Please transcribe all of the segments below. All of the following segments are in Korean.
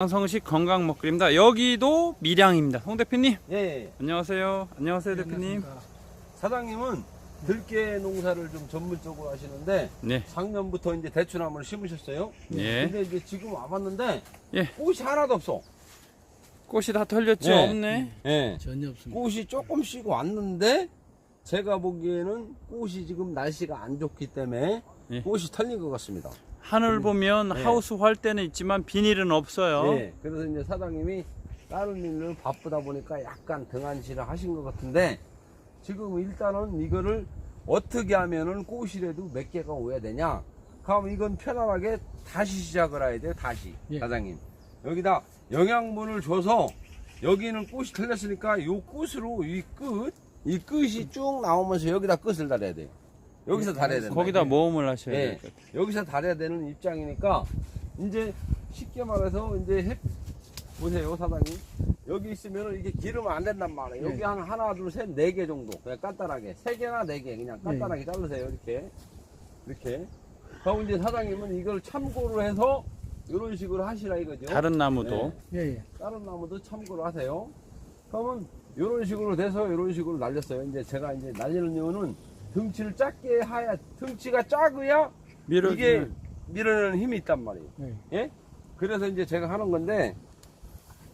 양성식 건강 먹거리입니다. 여기도 밀양입니다. 송 대표님 예, 안녕하세요. 안녕하세요 대표님. 사장님은 들깨 농사를 좀 전문적으로 하시는데 네. 작년부터 이제 대추나무를 심으셨어요. 예. 근데 이제 지금 와봤는데 예. 꽃이 하나도 없어. 꽃이 다 털렸죠? 네. 없네. 예. 전혀 없습니다. 꽃이 조금씩 왔는데 제가 보기에는 꽃이 지금 날씨가 안 좋기 때문에 예. 꽃이 털린 것 같습니다. 하늘 보면 네. 하우스 활대는 있지만 비닐은 없어요. 예. 그래서 이제 사장님이 다른 일로 바쁘다 보니까 약간 등한시를 하신 것 같은데 지금 일단은 이거를 어떻게 하면은 꽃이라도 몇 개가 오야 되냐? 그럼 이건 편안하게 다시 시작을 해야 돼요. 다시 예. 사장님 여기다 영양분을 줘서 여기는 꽃이 틀렸으니까 요 끝으로 이 끝, 이 끝이 쭉 나오면서 여기다 끝을 달아야 돼요. 여기서 달아야 된다. 거기다 모험을 하셔야 예, 될것 같아요. 여기서 달아야 되는 입장이니까 이제 쉽게 말해서 이제 해, 보세요 사장님 여기 있으면 이게 기르면 안 된단 말이에요 예. 여기 한 하나 둘셋네 개 정도 그냥 간단하게 세 개나 네 개 그냥 간단하게 자르세요 이렇게 이렇게 그리고 이제 사장님은 이걸 참고로 해서 이런 식으로 하시라 이거죠 다른 나무도 네. 예, 예. 다른 나무도 참고로 하세요. 그러면 이런 식으로 돼서 이런 식으로 날렸어요. 이제 제가 이제 날리는 이유는 등치를 작게 하야 등치가 작아야 밀어 이게 밀어내는 힘이 있단 말이에요. 예. 예? 그래서 이제 제가 하는 건데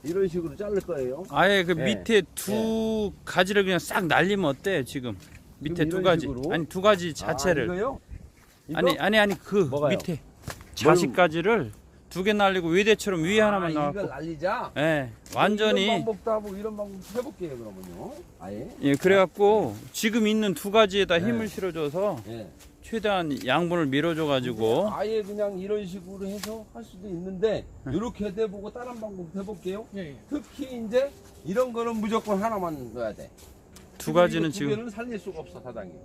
이런 식으로 자를 거예요. 아예 그 예. 밑에 두 가지를 그냥 싹 날리면 어때 지금? 밑에 지금 두 이런 가지 식으로? 아니 두 가지 자체를 아, 이거요? 이거? 아니 아니 아니 그 뭐가요? 밑에 자식 가지를 두 개 날리고 위대처럼 위에 하나만 아, 이걸 나왔고 날리자. 예 이런 완전히 방법도 하고 이런 방법 해볼게요 그러면요. 아예. 예 그래갖고 지금 있는 두 가지에다 네. 힘을 실어줘서 예. 최대한 양분을 밀어줘 가지고 아예 그냥 이런 식으로 해서 할 수도 있는데 네. 이렇게 해보고 다른 방법 해볼게요. 예, 예. 특히 이제 이런 거는 무조건 하나만 넣어야 돼. 두 가지는 이거 두 지금 개는 살릴 수가 없어 사장님.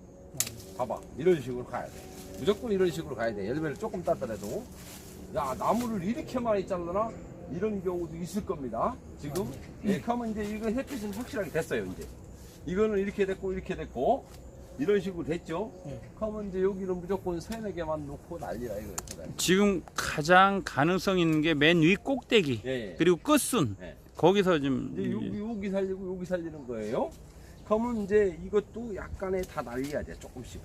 봐봐 이런 식으로 가야 돼. 무조건 이런 식으로 가야 돼. 열매를 조금 따더라도. 야 나무를 이렇게 많이 잘라나 이런 경우도 있을 겁니다. 지금 예, 그러면 이제 이거 햇빛은 확실하게 됐어요 이제. 이거는 이렇게 됐고 이렇게 됐고 이런 식으로 됐죠. 예. 그러면 이제 여기는 무조건 세네 개만 놓고 난리라 이거예요. 지금 가장 가능성 있는 게 맨 위 꼭대기 예, 예. 그리고 끝순 예. 거기서 좀 이제 여기 여기 살리고 여기 살리는 거예요. 그러면 이제 이것도 약간의 다 날려야 돼 조금씩.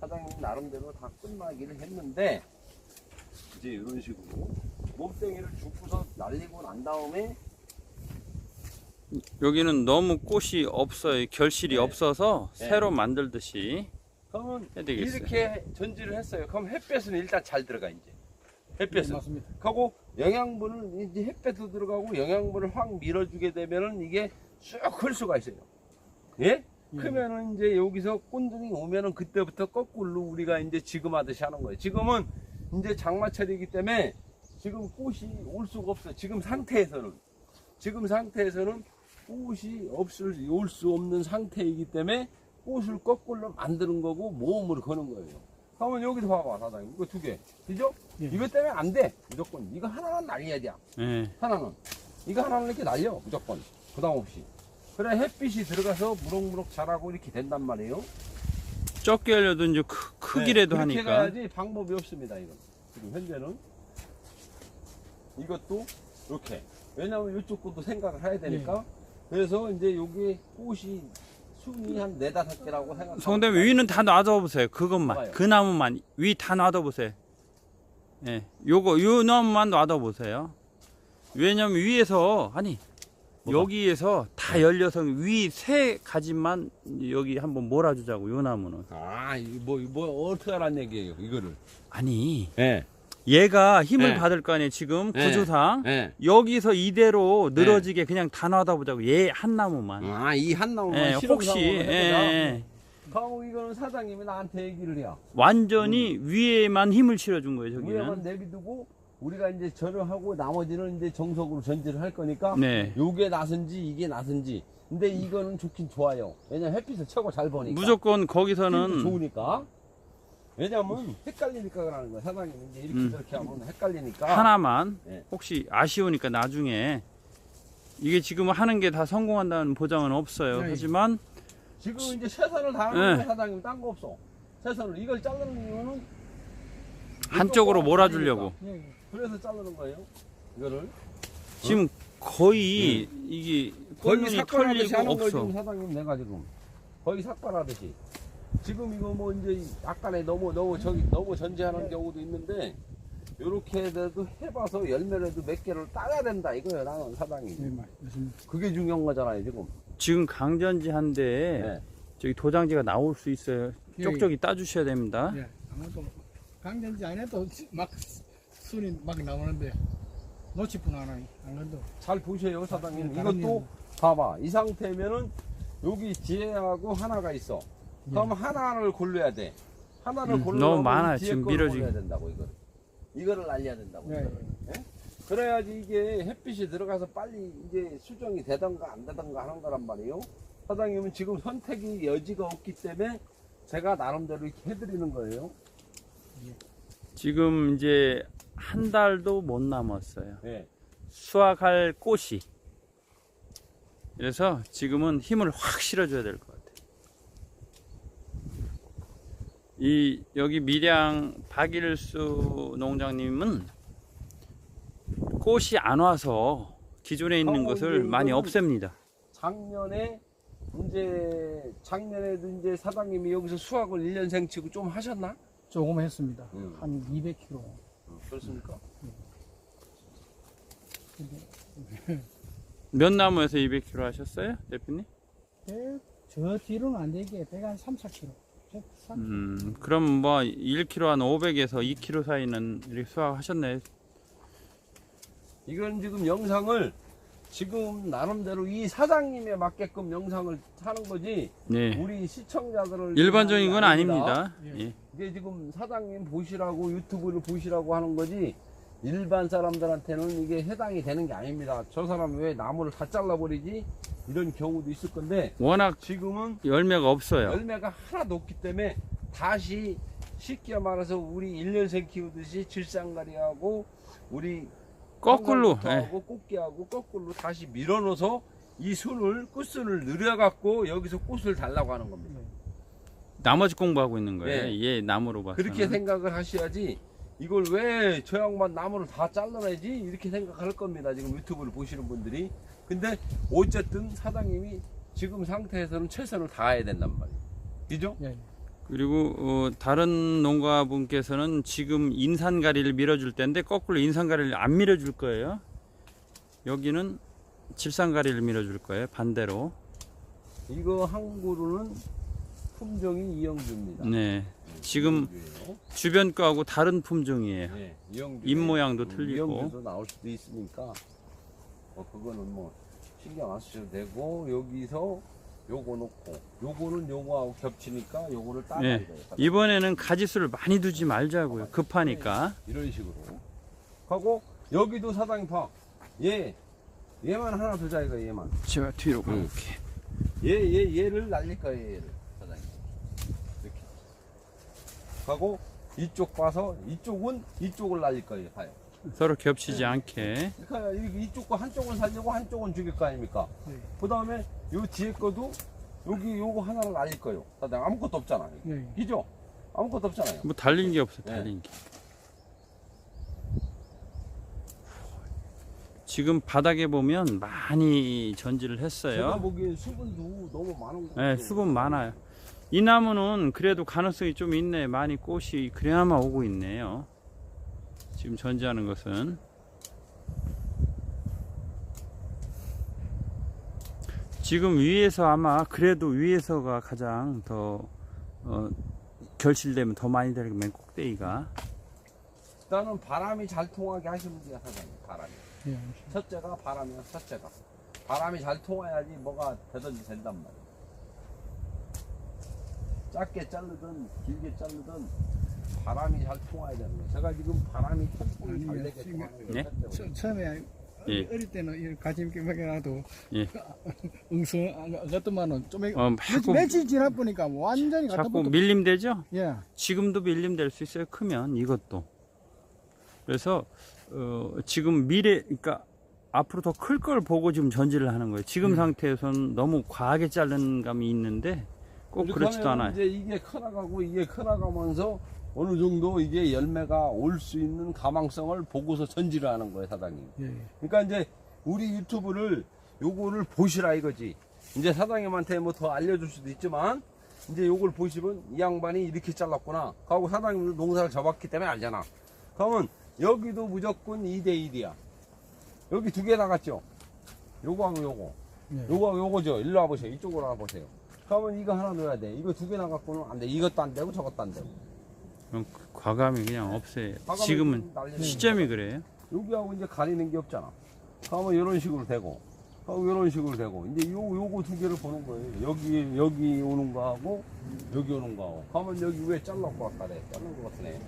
사장님 나름대로 다 끝나기를 했는데 이제 이런 식으로 몸뚱이를 줍고서 날리고 난 다음에 여기는 너무 꽃이 없어요 결실이 네. 없어서 네. 새로 만들듯이 그러면 해야 되겠어요. 이렇게 전지를 했어요. 그럼 햇볕은 일단 잘 들어가 이제. 예, 햇볕은. 맞습니다. 하고 영양분을 이제 햇볕도 들어가고 영양분을 확 밀어주게 되면은 이게 쑥클 수가 있어요. 예? 크면은 이제 여기서 꼰둥이 오면은 그때부터 거꾸로 우리가 이제 지금 하듯이 하는 거예요. 지금은 이제 장마철이기 때문에 지금 꽃이 올 수가 없어요. 지금 상태에서는. 지금 상태에서는 꽃이 없을, 올 수 없는 상태이기 때문에 꽃을 거꾸로 만드는 거고 모험을 거는 거예요. 그러면 여기서 봐봐, 사장님. 이거 두 개. 그죠? 예. 이것 때문에 안 돼. 무조건. 이거 하나는 날려야 돼. 예. 하나는. 이거 하나는 이렇게 날려. 무조건. 부담 없이. 그래 햇빛이 들어가서 무럭무럭 자라고 이렇게 된단 말이에요. 적게 하려도 이제 크, 크기라도 네, 하니까 가야지 방법이 없습니다. 이건. 지금 현재는. 이것도 이렇게. 왜냐면 이쪽 것도 생각을 해야 되니까. 네. 그래서 이제 여기 꽃이 순이 한 네다섯 개라고 생각하면 성대면 위는 다 놔둬보세요 그것만 뭐가요? 그 나무만 위 다 놔둬보세요 예 요거 요 나무만 놔둬보세요 왜냐면 위에서 아니? 여기에서 다 열려서 위 세 가지만 여기 한번 몰아주자고 요 나무는 아, 이거 뭐, 뭐, 어떻게 하란 얘기예요, 이거를. 아니 예. 얘가 힘을 네. 받을 거 아니에요 지금 네. 구조상 예. 여기서 이대로 늘어지게 그냥 다 놔둬보자고 얘 한 나무만 아, 이 한 나무만 예, 혹시 예, 예. 그럼 이거는 사장님이 나한테 얘기를 해요. 완전히 위에만 힘을 실어준 거예요 음. 위에만 저기는 내비두고 우리가 이제 절을 하고 나머지는 이제 정석으로 전지를 할 거니까 네 요게 나선지 이게 나선지. 근데 이거는 좋긴 좋아요. 왜냐면 햇빛을 최고 잘 보니까. 무조건 거기서는 좋으니까. 왜냐면 헷갈리니까 그러는 거야. 사장님이 이제 이렇게 음. 저렇게 하면 헷갈리니까. 하나만 네. 혹시 아쉬우니까 나중에 이게 지금 하는 게 다 성공한다는 보장은 없어요. 네. 하지만 지금 이제 최선을 다하는 네. 사장님. 딴 거 없어. 최선을. 이걸 자르는 이유는 한쪽으로 몰아주려고. 예, 예. 그래서 자르는 거예요. 이거를 지금 거의 이게 거의 삭발하듯이 털리고 하는 거 없어. 지금 사장님 내가 지금 거의 삭발하듯이 지금 이거 뭐 이제 약간의 너무 너무 저기 너무 전제하는 경우도 있는데 요렇게 해도 해봐서 열매라도 몇 개를 따야 된다 이거예요 나는 사장님 네. 그게 중요한 거잖아요 지금 지금 강전지 한데 네. 저기 도장지가 나올 수 있어요. 예, 쪽쪽이 따주셔야 됩니다. 예, 아무도 강된지 안 해도 막 순이 막 나오는데 놓칠 뿐 하나 안 건도. 잘 보세요 사장님 네, 다른 이것도 봐봐 이 상태면은 여기 뒤에하고 하나가 있어 그럼 하나를 골라야 돼 하나를 음, 골라면 너무. 뒤에 지금. 골라야 된다고 이거를 이거를 날려야 된다고 예, 이거를. 예? 그래야지 이게 햇빛이 들어가서 빨리 이제 수정이 되던가 안 되던가 하는 거란 말이에요 사장님은 지금 선택이 여지가 없기 때문에 제가 나름대로 이렇게 해드리는 거예요 지금 이제 한 달도 못 남았어요. 예. 수확할 꽃이. 그래서 지금은 힘을 확 실어줘야 될 것 같아요. 이 여기 밀양 박일수 농장님은 꽃이 안 와서 기존에 있는 어, 것을 많이 없앱니다. 작년에 이제 작년에도 이제 사장님이 여기서 수확을 1년생 치고 좀 하셨나? 조금 했습니다. 음. 한 200kg. 그렇습니까? 몇 나무에서 200kg 하셨어요, 대표님? 저 뒤로는 안 되게 100한 3, 4kg. 103. 음, 그럼 뭐 1kg 한 500에서 2kg 사이는 이렇게 수확하셨네. 이건 지금 영상을 지금 나름대로 이 사장님에 맞게끔 영상을 하는 거지 네. 우리 시청자들을 일반적인 건 아닙니다. 아닙니다. 예. 예. 이게 지금 사장님 보시라고 유튜브를 보시라고 하는 거지 일반 사람들한테는 이게 해당이 되는 게 아닙니다. 저 사람 왜 나무를 다 잘라버리지? 이런 경우도 있을 건데 워낙 지금은 열매가 없어요. 열매가 하나도 없기 때문에 다시 쉽게 말해서 우리 1년생 키우듯이 질상가리하고 우리 거꾸로. 예. 하고 꽃게하고 거꾸로 다시 밀어넣어서 이 순을 끝순을 늘여갖고 여기서 꽃을 달라고 하는 겁니다. 나머지 공부하고 있는 거예요. 네. 얘 나무로 봐서. 그렇게 생각을 하셔야지 이걸 왜 저 양반 나무를 다 잘라내지 이렇게 생각할 겁니다. 지금 유튜브를 보시는 분들이. 근데 어쨌든 사장님이 지금 상태에서는 최선을 다해야 된단 말이에요. 그죠? 예. 그리고 어, 다른 농가분께서는 지금 인산가리를 밀어줄 때인데 거꾸로 인산가리를 안 밀어줄 거예요. 여기는 질산가리를 밀어줄 거예요. 반대로. 이거 한 그루는 품종이 이영주입니다. 네. 지금 이영주예요. 주변 거하고 다른 품종이에요. 네, 이영주. 잎 모양도 틀리고. 이영주도 나올 수도 있으니까 뭐 그거는 뭐 신경 안 쓰셔도 되고 여기서 요거 놓고 요거는 요거하고 겹치니까 요거를 따라야 네. 돼요. 이번에는 가지수를 많이 두지 말자고요. 급하니까. 이런 식으로. 하고 여기도 봐. 얘 얘만 하나 두자 이거 얘만. 제가 뒤로 응. 가볼게. 얘 얘 얘를 날릴 거예요 얘를 사장님. 이렇게. 하고 이쪽 봐서 이쪽은 이쪽을 날릴 거예요. 봐요. 서로 겹치지 않게. 그러니까 이- 이쪽 거 한쪽은 살리고 한쪽은 죽일 거 아닙니까? 네. 그 다음에 요 뒤에 거도 여기 요거 하나를 날릴 거예요. 사장님 아무것도 없잖아요. 예. 그죠? 아무것도 없잖아요. 뭐 달린 게 없어. 네. 달린 게. 지금 바닥에 보면 많이 전지를 제가 했어요. 보기엔 수분도 너무 많은 거 네, 같아요. 수분 많아요. 이 나무는 그래도 가능성이 좀 있네. 많이 꽃이 그래야만 오고 있네요. 지금 전지하는 것은. 지금 위에서 아마 그래도 위에서가 가장 더 어, 결실되면 더 많이 되는 맨 꼭대기가. 일단은 바람이 잘 통하게 하시면 돼요, 사장님. 바람이. 예. 첫째가 바람이야, 첫째가. 바람이 잘 통해야지 뭐가 되든지 된단 말이야. 짧게 자르든 길게 자르든 바람이 잘 통해야 되는 거야. 제가 지금 바람이 통풍이 잘 아니요, 되게 지금- 네? 첫째가. 처, 처음에 예. 어릴 때는 이 가지 있게 먹여놔도 예. 응성 어떻만은 좀 어, 며- 자꾸, 며 칠 지나 보니까 완전히 갖다 자꾸 붙어. 밀림 되죠? 예. 지금도 밀림 될 수 있어요. 크면 이것도. 그래서 어, 지금 미래, 그러니까 앞으로 더 클 걸 보고 지금 전지를 하는 거예요. 지금 음. 상태에서는 너무 과하게 자른 감이 있는데 꼭 그렇지도 않아요. 이제 이게 커나가고 이게 커나가면서 어느 정도 이게 열매가 올 수 있는 가망성을 보고서 전지를 하는 거예요, 사장님. 예, 예. 그러니까 이제 우리 유튜브를 요거를 보시라 이거지. 이제 사장님한테 뭐 더 알려줄 수도 있지만 이제 요걸 보시면 이 양반이 이렇게 잘랐구나. 하고 사장님도 농사를 접었기 때문에 알잖아. 그러면 여기도 무조건 2대1이야. 여기 두 개 나갔죠? 요거하고 요거. 예. 요거하고 요거죠. 일로 와보세요. 이쪽으로 와보세요. 그러면 이거 하나 넣어야 돼. 이거 두 개 나갔고는 안 돼. 이것도 안 되고 저것도 안 되고. 그럼 과감히 그냥 없애요. 과감히 지금은 날리는 시점이 그래요. 여기하고 이제 가리는 게 없잖아. 그러면 이런 식으로 되고, 하고 이런 식으로 되고, 이제 요, 요거 두 개를 보는 거예요. 여기, 여기 오는 거하고, 여기 오는 거하고. 그러면 여기 왜 잘랐고 아까 내 자른 거 같으네.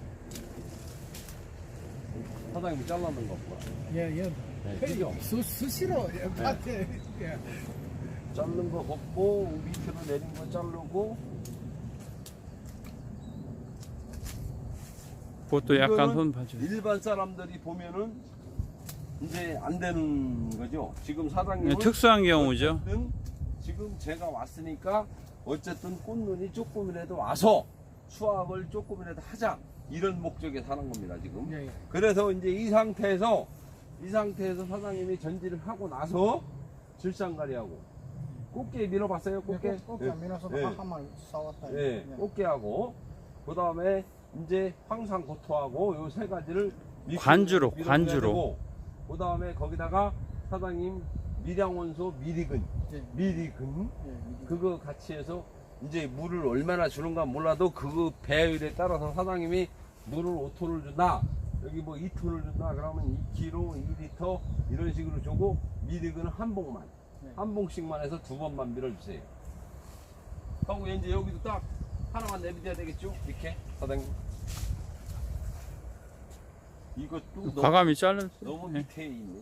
사장님이 잘랐는 거 없구나. 예, 예. 네, 그 그죠? 수, 수시로 예, 밭에 예. 자른 거 걷고, 밑으로 내린 거 자르고, 그것도 약간 이거는 손 봐줘요. 일반 사람들이 보면은 이제 안 되는 거죠. 지금 사장님은 네, 특수한 경우죠. 어쨌든 지금 제가 왔으니까 어쨌든 꽃눈이 조금이라도 와서 수확을 조금이라도 하자 이런 목적에 사는 겁니다 지금. 예, 예. 그래서 이제 이 상태에서 이 상태에서 사장님이 전지를 하고 나서 질상가리하고 꽃게 밀어봤어요 꽃게. 꽃게 꽃게 안 밀어서 예. 한마리 싸웠다. 예, 꽃게하고 그 다음에 이제 황상고토하고 요 세 가지를 밀- 관주로, 관주로. 되고, 그 다음에 거기다가 사장님 밀양원소 미리근 예. 미리근 예. 그거 같이 해서 이제 물을 얼마나 주는가 몰라도 그 배율에 따라서 사장님이 물을 5톤을 준다 여기 뭐 2톤을 준다 그러면 2kg 2리터 이런 식으로 주고 미리근은 한 봉만 네. 한 봉씩만 해서 두 번만 밀어주세요 하고 이제 여기도 딱 하나만 내비뎌야 되겠죠 이렇게 사장님 이것도 너무, 과감히 잘랐어요. 너무 예. 밑에 있네.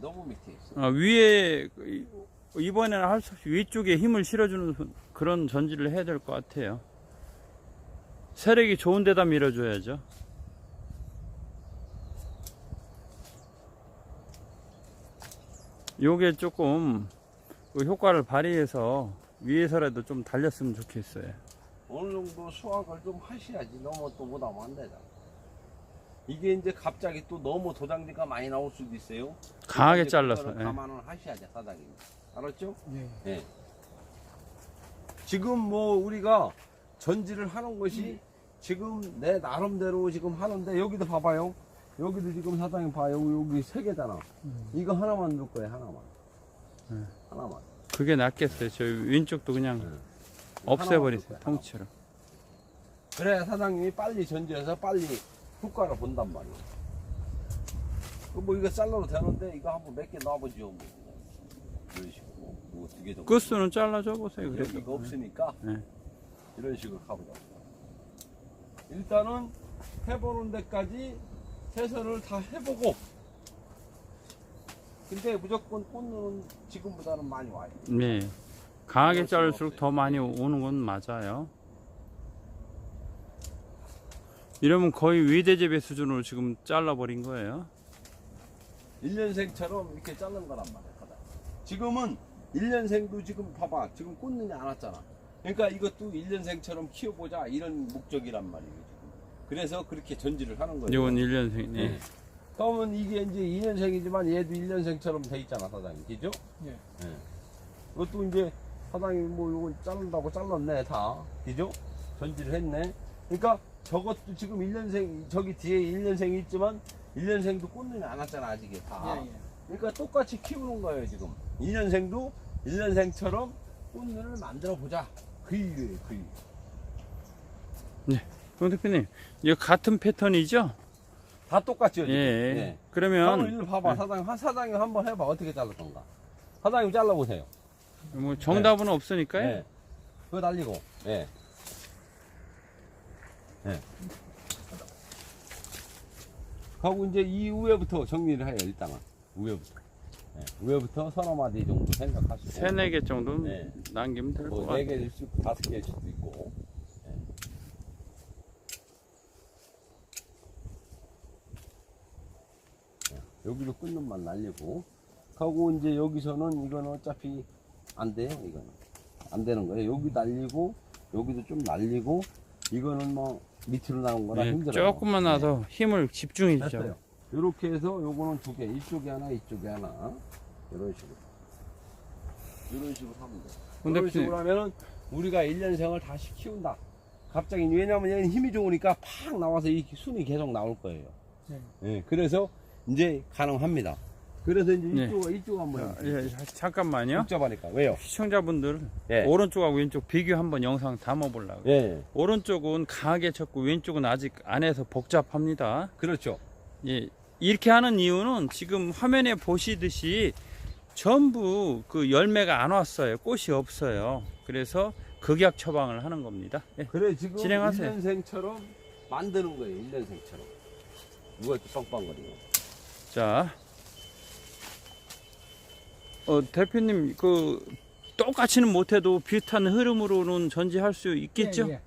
너무 밑에 있어 아, 위에 이- 이번에는 할 수 없이 위쪽에 힘을 실어주는 손- 그런 전지를 해야 될 것 같아요. 세력이 좋은 데다 밀어줘야죠. 요게 조금 그 효과를 발휘해서 위에서라도 좀 달렸으면 좋겠어요. 어느 정도 수확을 좀 하셔야지 너무 또 못하면 안 되잖아. 이게 이제 갑자기 또 너무 도장지가 많이 나올 수도 있어요. 강하게 잘라서. 예. 감안을 하셔야지 사장님. 알았죠? 예. 예. 지금 뭐 우리가 전지를 하는 것이 지금 내 나름대로 지금 하는데 여기도 봐봐요. 여기도 지금 사장님 봐요. 여기 세 개잖아. 음. 이거 하나만 넣을 거예요. 하나만. 네. 하나만. 그게 낫겠어요. 저 왼쪽도 그냥 네. 없애버리세요. 거야, 통째로. 그래 사장님이 빨리 전지해서 빨리 효과를 본단 말이야. 그뭐 이거 잘라도 되는데 이거 한번 몇 개 놔보죠 뭐. 이런 식으로 뭐두 개 정도. 끝수는 잘라줘 보세요. 그래도. 없으니까 네. 이런 식으로 가보자. 일단은 해보는 데까지 세선을 다 해보고. 근데 무조건 꽃눈은 지금보다는 많이 와요. 네. 강하게 자를수록. 더 많이 오는 건 맞아요. 이러면 거의 위대재배 수준으로 지금 잘라버린 거예요. 1년생처럼 이렇게 자른 거란 말이야. 바닥. 지금은 1년생도 지금 봐봐. 지금 꽃눈이 안 왔잖아. 그러니까 이것도 1년생처럼 키워보자. 이런 목적이란 말이에요. 그래서 그렇게 전지를 하는 거예요. 이건 1년생. 네. 네. 그러면 이게 이제 2년생이지만 얘도 1년생처럼 돼 있잖아, 사장님. 그죠? 예. 이것도 이제 사장님이 뭐 이거 자른다고 잘랐네, 다. 그죠? 전지를 했네. 그러니까 저것도 지금 1년생, 저기 뒤에 1년생이 있지만 1년생도 꽃눈이 안 왔잖아, 아직 다. 예, 예. 그러니까 똑같이 키우는 거예요, 지금. 2년생도 1년생처럼 꽃눈을 만들어 보자. 그 일이에요, 그 일. 송 대표님, 이거 같은 패턴이죠? 다 똑같죠, 예. 예. 그러면 한번 일로 봐봐, 사장님. 한 사장님 한번 해봐. 어떻게 잘랐던가. 사장님 잘라보세요. 뭐 정답은 없으니까요. 예. 그거 날리고. 예. 예. 하고 이제 이 위에부터 정리를 해요, 일단은. 위에부터. 예. 위에부터 서너 마디 정도 생각하시고. 세네 개 정도는 네. 남기면 될 것 뭐, 같아요. 네 개일 수 있고, 다섯 개일 수도 있고. 여기로 끊는 만 날리고. 하고 이제 여기서는 이거는 어차피 안 돼요, 이거는. 안 되는 거예요. 여기 날리고, 여기도 좀 날리고, 이거는 뭐 밑으로 나온 거라 네, 힘들어요. 네. 조금만 나서 힘을 집중해 주죠. 됐어요. 이렇게 해서 요거는 두 개, 이쪽에 하나, 이쪽에 하나. 이런 식으로. 이런 식으로 하면 돼. 근데 이런 그- 식으로 하면은 우리가 1년생을 다시 키운다. 갑자기 왜냐면 얘는 힘이 좋으니까 팍 나와서 이 순이 계속 나올 거예요. 네. 예, 그래서 이제 가능합니다. 그래서 이제 네. 이쪽 이쪽 한번 자, 예, 잠깐만요. 복잡하니까 왜요? 시청자분들 예. 오른쪽하고 왼쪽 비교 한번 영상 담아 보려고. 예, 오른쪽은 강하게 쳤고 왼쪽은 아직 안에서 복잡합니다. 그렇죠. 예, 이렇게 하는 이유는 지금 화면에 보시듯이 전부 그 열매가 안 왔어요. 꽃이 없어요. 그래서 극약 처방을 하는 겁니다. 예. 그래 지금 진행하세요. 1년생처럼 만드는 거예요. 1년생처럼. 누가 이렇게 빵빵거리고. 자, 어, 대표님 그 똑같이는 못해도 비슷한 흐름으로는 전지할 수 있겠죠? 예, 예.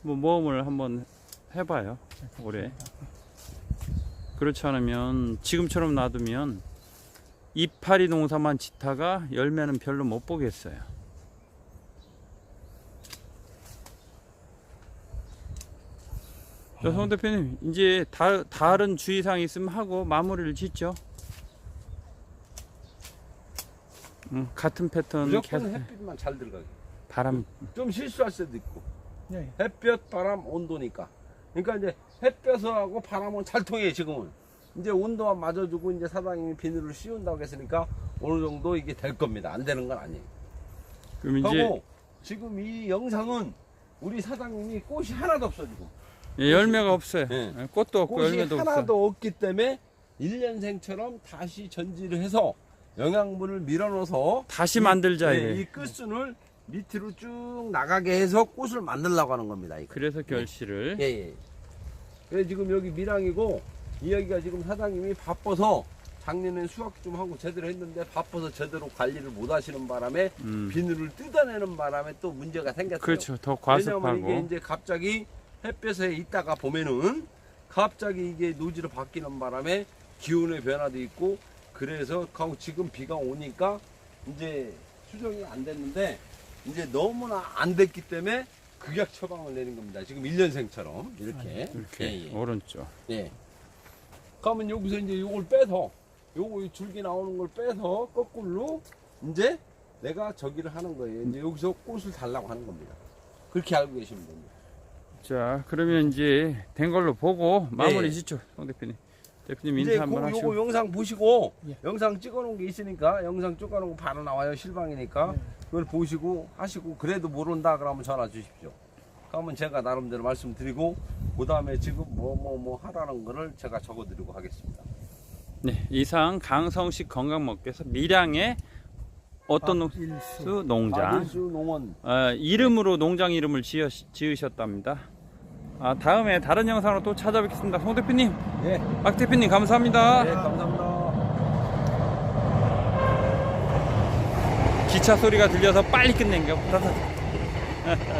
뭐 모험을 한번 해봐요. 올해. 그렇지 않으면 지금처럼 놔두면 이파리 농사만 짓다가 열매는 별로 못 보겠어요. 자, 송 대표님, 이제 다, 다른 주의사항 있으면 하고 마무리를 짓죠. 음, 같은 패턴 무조건 계속 햇빛만 잘 들어가게. 바람 좀 실수할 수도 있고. 예. 햇볕, 바람, 온도니까. 그러니까 이제 햇볕하고 바람은 잘 통해 지금은. 이제 온도만 맞아주고 이제 사장님이 비닐을 씌운다고 했으니까 어느 정도 이게 될 겁니다. 안 되는 건 아니에요. 그럼 이제 하고 지금 이 영상은 우리 사장님이 꽃이 하나도 없어 지금. 예, 열매가 없어요. 예. 예, 꽃도 없고 꽃이 열매도 없어요. 하나도 없기 때문에 1년생처럼 다시 전지를 해서 영양분을 밀어넣어서 다시 만들자 예. 이 끝순을 밑으로 쭉 나가게 해서 꽃을 만들려고 하는 겁니다. 이거. 그래서 결실을 예, 예. 그래 지금 여기 밀양이고 이 여기가 지금 사장님이 바빠서 작년에 수확 좀 하고 제대로 했는데 바빠서 제대로 관리를 못 하시는 바람에 음, 비늘을 뜯어내는 바람에 또 문제가 생겼어요. 그렇죠. 더 왜냐면 과습하고 이게 이제 갑자기 햇볕에 있다가 보면은 갑자기 이게 노지로 바뀌는 바람에 기온의 변화도 있고 그래서 지금 비가 오니까 이제 수정이 안 됐는데 이제 너무나 안 됐기 때문에 극약 처방을 내린 겁니다. 지금 1년생처럼 이렇게 이렇게 예, 예. 오른쪽. 예. 그러면 여기서 이제 요걸 빼서 요거 이 줄기 나오는 걸 빼서 거꾸로 이제 내가 저기를 하는 거예요. 이제 여기서 꽃을 달라고 하는 겁니다. 그렇게 알고 계시면 됩니다. 자, 그러면 이제 된 걸로 보고 마무리 예. 짓죠, 송 대표님. 대표님 이제 인사 그 한번 요거 하시고. 영상 보시고 예. 영상 찍어놓은 게 있으니까 영상 찍어놓은 거 바로 나와요 실방이니까 네. 그걸 보시고 하시고 그래도 모른다 그러면 전화 주십시오. 그러면 제가 나름대로 말씀드리고 그 다음에 지금 뭐 뭐 뭐 하라는 거를 제가 적어드리고 하겠습니다. 네, 이상 강성식 건강먹께서 밀양의 어떤 아, 일수. 농수 농장 아들수 농원 어, 이름으로 농장 이름을 지으, 지으셨답니다. 아, 다음에 다른 영상으로 또 찾아뵙겠습니다. 송 대표님, 예, 박 대표님 감사합니다. 네 감사합니다. 기차 소리가 들려서 빨리 끝낸 게 없다.